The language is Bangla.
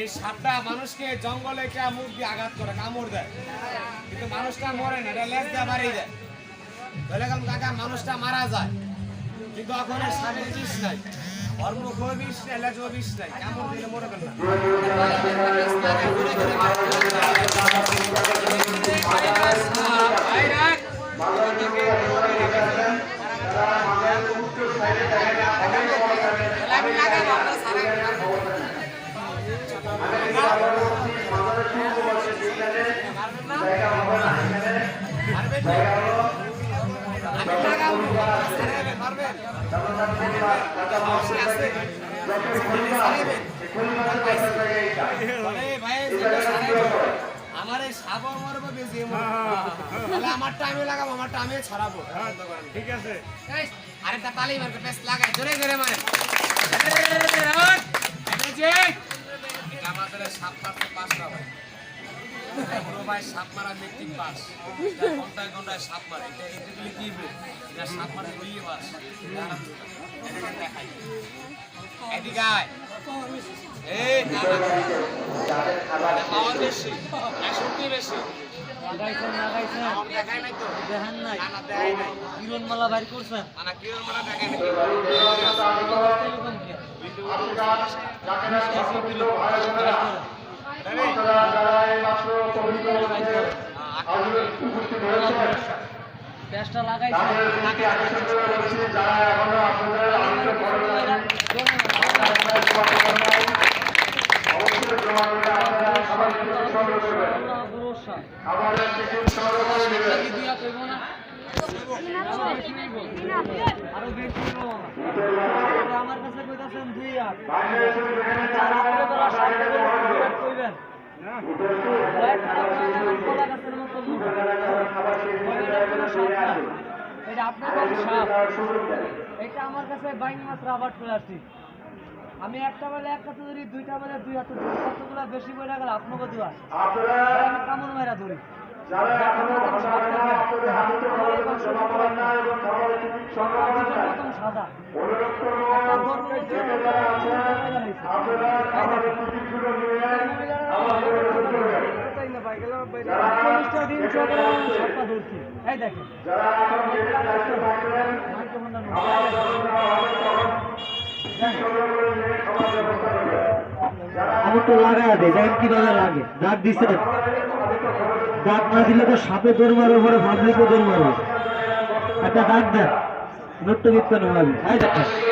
এই সাপটা মানুষকে জঙ্গলে একটা মুখ দিয়ে আঘাত করে, কামড় দেয়। কিন্তু মানুষটা মরে না, এটা লেজ দিয়ে বাড়িয়ে দেয়। বলে গেলাম কাকা, মানুষটা মারা যায়। কিন্তু এখন সাপের বিষ নাই। মুখও বিষ নাই লেজ বিষ নাই, কামড় দিলে মরে গেল না। আমার এই সাবো মরবো বেশি আমার টাইমে লাগাবো আমার টাইমে ছাড়াবো ঠিক আছে আরেকটা তালি মারবে বেশ লাগাই জোরে জোরে মারে মারতে পাস ভাই বড় ভাই সাপ মারা মেট্রিক পাস ঘন্টায় ঘন্টায় সাপ মারে এটা এটা দিলে কি এটা সাপ মারে বিয়ে পাস দেখাই এদিকে আয় এই না না না পাওয়ার বেশি একশোটি বেশি লাগাইছেন লাগাইছেন দেখাই নাই তো দেখান নাই না না দেখাই নাই কিরণ বাইর করছেন না না কিরণ মারা দেখাই নাই এরকম কি মিষ্টি কিলো পেঁয়াজটা লাগাইছেন আরও বেশি নিব না। আমার কাছে কইতাছেন দুই আট কইবেন খারাপ হয়ে। কইবেন আপনারা সাপ না। এটা আপনার কাছে সাপ। এটা আমার কাছে বাইং মাছ রাবার আমি একটা বেলা এক হাতে ধরি দুইটা বেলা দুই হাতে ধরি। কতগুলো বেশি বলে গেল আপনাকে দেওয়া আমি কামড় মেরা ধরি। সাদা তো লাগা দেখ লাগে দাগ না দিলে তো সাপে দৌড় মারবে পরে পাবলিকও দৌড় মারবে একটা দাগ দেন নোট্ট বিত্ত দেখেন।